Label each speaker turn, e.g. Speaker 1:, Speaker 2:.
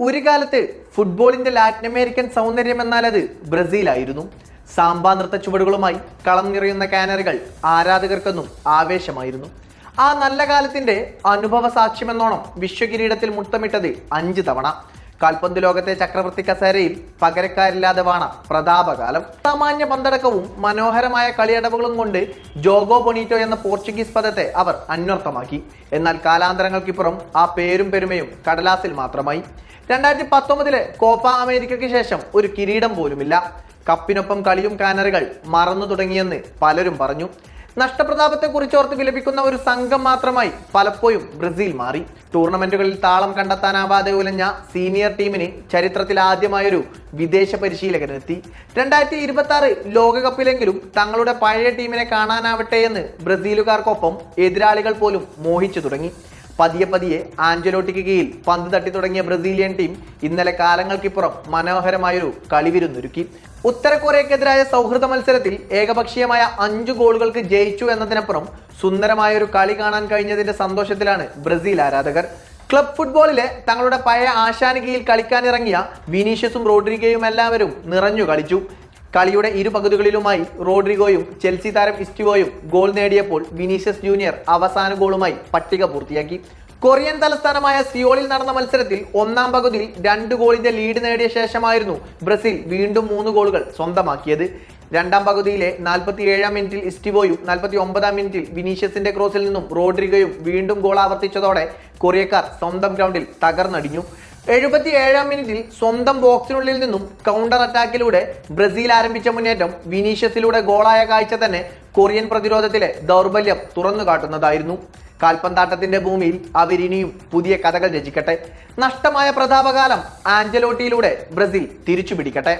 Speaker 1: ഒരു കാലത്ത് ഫുട്ബോളിന്റെ ലാറ്റിൻ അമേരിക്കൻ സൗന്ദര്യം എന്നാൽ അത് ബ്രസീലായിരുന്നു. സാമ്പാ നൃത്ത ചുവടുകളുമായി കളം നിറയുന്ന കാനറികൾ ആരാധകർക്കൊന്നും ആവേശമായിരുന്നു. ആ നല്ല കാലത്തിന്റെ അനുഭവ സാക്ഷ്യമെന്നോണം വിശ്വകിരീടത്തിൽ മുട്ടമിട്ടത് അഞ്ച് തവണ. കാൽപന്ത് ലോകത്തെ ചക്രവർത്തി കസേരയിൽ പകരക്കാരില്ലാതെ വാണ പ്രതാപകാലം. സാമാന്യ പന്തടക്കവും മനോഹരമായ കളിയടവുകളും കൊണ്ട് ജോഗോ ബൊണീറ്റോ എന്ന പോർച്ചുഗീസ് പദത്തെ അവർ അന്വർത്ഥമാക്കി. എന്നാൽ കാലാന്തരങ്ങൾക്കിപ്പുറം ആ പേരും പെരുമയും കടലാസിൽ മാത്രമായി. രണ്ടായിരത്തി പത്തൊമ്പതിലെ കോപ്പ അമേരിക്കയ്ക്ക് ശേഷം ഒരു കിരീടം പോലുമില്ല. കപ്പിനൊപ്പം കളിയും കാനറുകൾ മറന്നു തുടങ്ങിയെന്ന് പലരും പറഞ്ഞു. നഷ്ടപ്രതാപത്തെ കുറിച്ചോർത്ത് വിലപിക്കുന്ന ഒരു സംഘം മാത്രമായി പലപ്പോഴും ബ്രസീൽ മാറി. ടൂർണമെന്റുകളിൽ താളം കണ്ടെത്താനാവാതെ ഉലഞ്ഞ സീനിയർ ടീമിന് ചരിത്രത്തിൽ ആദ്യമായൊരു വിദേശ പരിശീലകനെത്തി. രണ്ടായിരത്തി ഇരുപത്തി ആറ് ലോകകപ്പിലെങ്കിലും തങ്ങളുടെ പഴയ ടീമിനെ കാണാനാവട്ടെ എന്ന് ബ്രസീലുകാർക്കൊപ്പം എതിരാളികൾ പോലും മോഹിച്ചു തുടങ്ങി. പതിയെ പതിയെ ആഞ്ചലോട്ടിക്ക് കീഴിൽ പന്ത് തട്ടി തുടങ്ങിയ ബ്രസീലിയൻ ടീം ഇന്നലെ കാലങ്ങൾക്കിപ്പുറം മനോഹരമായൊരു കളിവിരുന്നൊരുക്കി. ഉത്തര കൊറിയക്കെതിരായ സൗഹൃദ മത്സരത്തിൽ ഏകപക്ഷീയമായ അഞ്ചു ഗോളുകൾക്ക് ജയിച്ചു എന്നതിനപ്പുറം സുന്ദരമായ ഒരു കളി കാണാൻ കഴിഞ്ഞതിന്റെ സന്തോഷത്തിലാണ് ബ്രസീൽ ആരാധകർ. ക്ലബ് ഫുട്ബോളിലെ തങ്ങളുടെ പഴയ ആശാനികയിൽ കളിക്കാനിറങ്ങിയ വിനീഷ്യസും റോഡ്രിഗയും എല്ലാവരും നിറഞ്ഞു കളിച്ചു. കളിയുടെ ഇരുപകുതികളിലുമായി റോഡ്രിഗോയും ചെൽസി താരം ഇസ്റ്റുവോയും ഗോൾ നേടിയപ്പോൾ വിനീഷ്യസ് ജൂനിയർ അവസാന ഗോളുമായി പട്ടിക പൂർത്തിയാക്കി. കൊറിയൻ തലസ്ഥാനമായ സിയോളിൽ നടന്ന മത്സരത്തിൽ ഒന്നാം പകുതിയിൽ രണ്ട് ഗോളിന്റെ ലീഡ് നേടിയ ശേഷമായിരുന്നു ബ്രസീൽ വീണ്ടും മൂന്ന് ഗോളുകൾ സ്വന്തമാക്കിയത്. രണ്ടാം പകുതിയിലെ നാൽപ്പത്തി ഏഴാം മിനിറ്റിൽ ഇസ്റ്റിവോയും നാൽപ്പത്തി ഒമ്പതാം മിനിറ്റിൽ വിനീഷ്യസിന്റെ ക്രോസിൽ നിന്നും റോഡ്രിഗോയും വീണ്ടും ഗോൾ ആവർത്തിച്ചതോടെ കൊറിയക്കാർ സ്വന്തം ഗ്രൗണ്ടിൽ തകർന്നടിഞ്ഞു. എഴുപത്തി ഏഴാം മിനിറ്റിൽ സ്വന്തം ബോക്സിനുള്ളിൽ നിന്നും കൗണ്ടർ അറ്റാക്കിലൂടെ ബ്രസീൽ ആരംഭിച്ച മുന്നേറ്റം വിനീഷ്യസിലൂടെ ഗോളായ കാഴ്ച തന്നെ കൊറിയൻ പ്രതിരോധത്തിലെ ദൗർബല്യം തുറന്നു കാട്ടുന്നതായിരുന്നു കാൽപന്താട്ടത്തിന്റെ ഭൂമിയിൽ അവരിനിയും പുതിയ കഥകൾ രചിക്കട്ടെ. നഷ്ടമായ പ്രതാപകാലം ആഞ്ചലോട്ടിയിലൂടെ ബ്രസീൽ തിരിച്ചു പിടിക്കട്ടെ